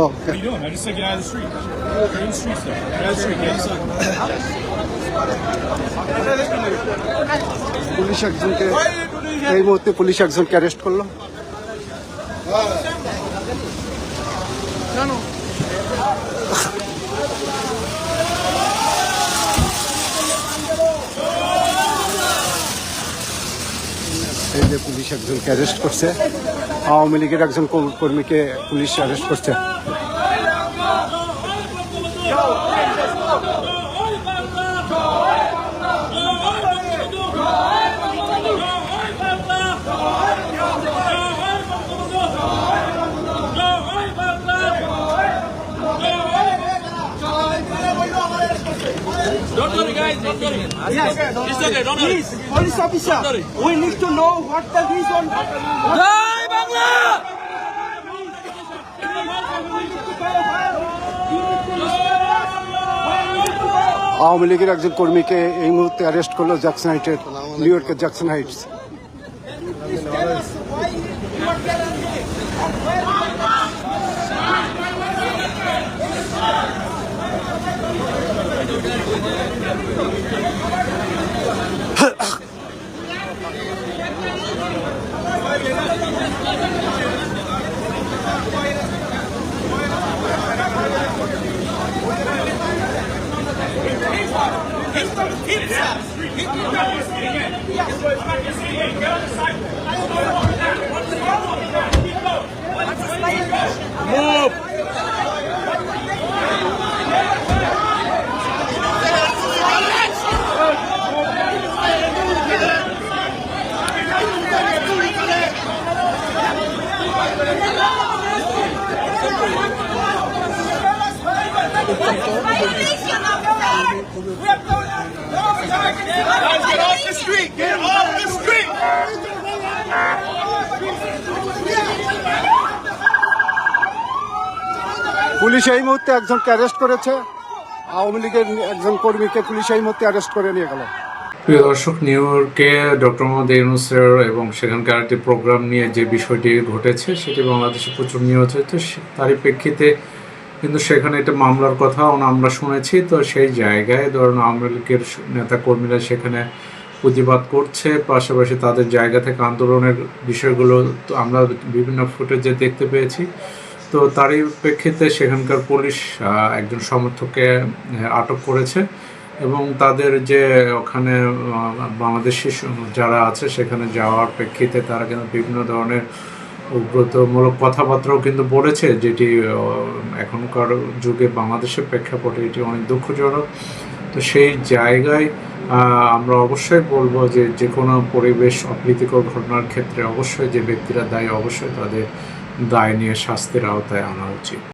Oh, okay. What are you doing? I just said get out of the street. Get in the street stuff. Get out of the street. Get inside. Police একজনকে এই মুহূর্তে police একজনকে arrest করল এই যে police একজনকে arrest করছে। আওয়ামী লীগের একজন কর- কর্মীকে পুলিশ অ্যারেস্ট করছে। Please, police officer, we need to know what the reason. জয় বাংলা আওয়ামী লীগের একজন কর্মীকে এই মুহূর্তে অ্যারেস্ট করল জ্যাকসন হাইটের নিউ ইয়র্কের Jackson Heights Violation of the police এই মুহূর্তে একজনকে অ্যারেস্ট করেছে। আওয়ামী লীগের একজন কর্মীকে পুলিশ এই মুহূর্তে অ্যারেস্ট করে নিয়ে গেল। প্রিয় দর্শক নিউ ইয়র্কে ডক্টর মোহাম্মদ ইউনুসের এবং সেখানকার একটি প্রোগ্রাম নিয়ে যে বিষয়টি ঘটেছে, সেটি বাংলাদেশে প্রচুর হয়েছে। সে- তারই প্রেক্ষিতে কিন্তু সেখানে একটা মামলার কথাও আমরা শুনেছি, তো সেই জায়গায় ধরুন আওয়ামী লীগের নেতা কর্মীরা সেখানে প্রতিবাদ করছে, পাশাপাশি তাদের জায়গা থেকে আন্দোলনের বিষয়গুলো তো আমরা বিভিন্ন ফুটেজে দেখতে পেয়েছি। তো তারই প্রেক্ষিতে সেখানকার পুলিশ একজন সমর্থককে আটক করেছে এবং তাদের যে ওখানে বাংলাদেশি যারা আছে সেখানে যাওয়ার প্রেক্ষিতে তারা কিন্তু বিভিন্ন ধরনের উগ্রতমূলক কথাবার্তাও কিন্তু বলেছে যেটি এখনকার যুগে বাংলাদেশের প্রেক্ষাপটে এটি অনেক দুঃখজনক। তো সেই জায়গায় আমরা অবশ্যই বলব যে যে কোনো পরিবেশ অপ্রীতিকর ঘটনার ক্ষেত্রে অবশ্যই যে ব্যক্তিরা দায়ী, অবশ্যই তাদের দায় নিয়ে শাস্তির আওতায় আনা উচিত।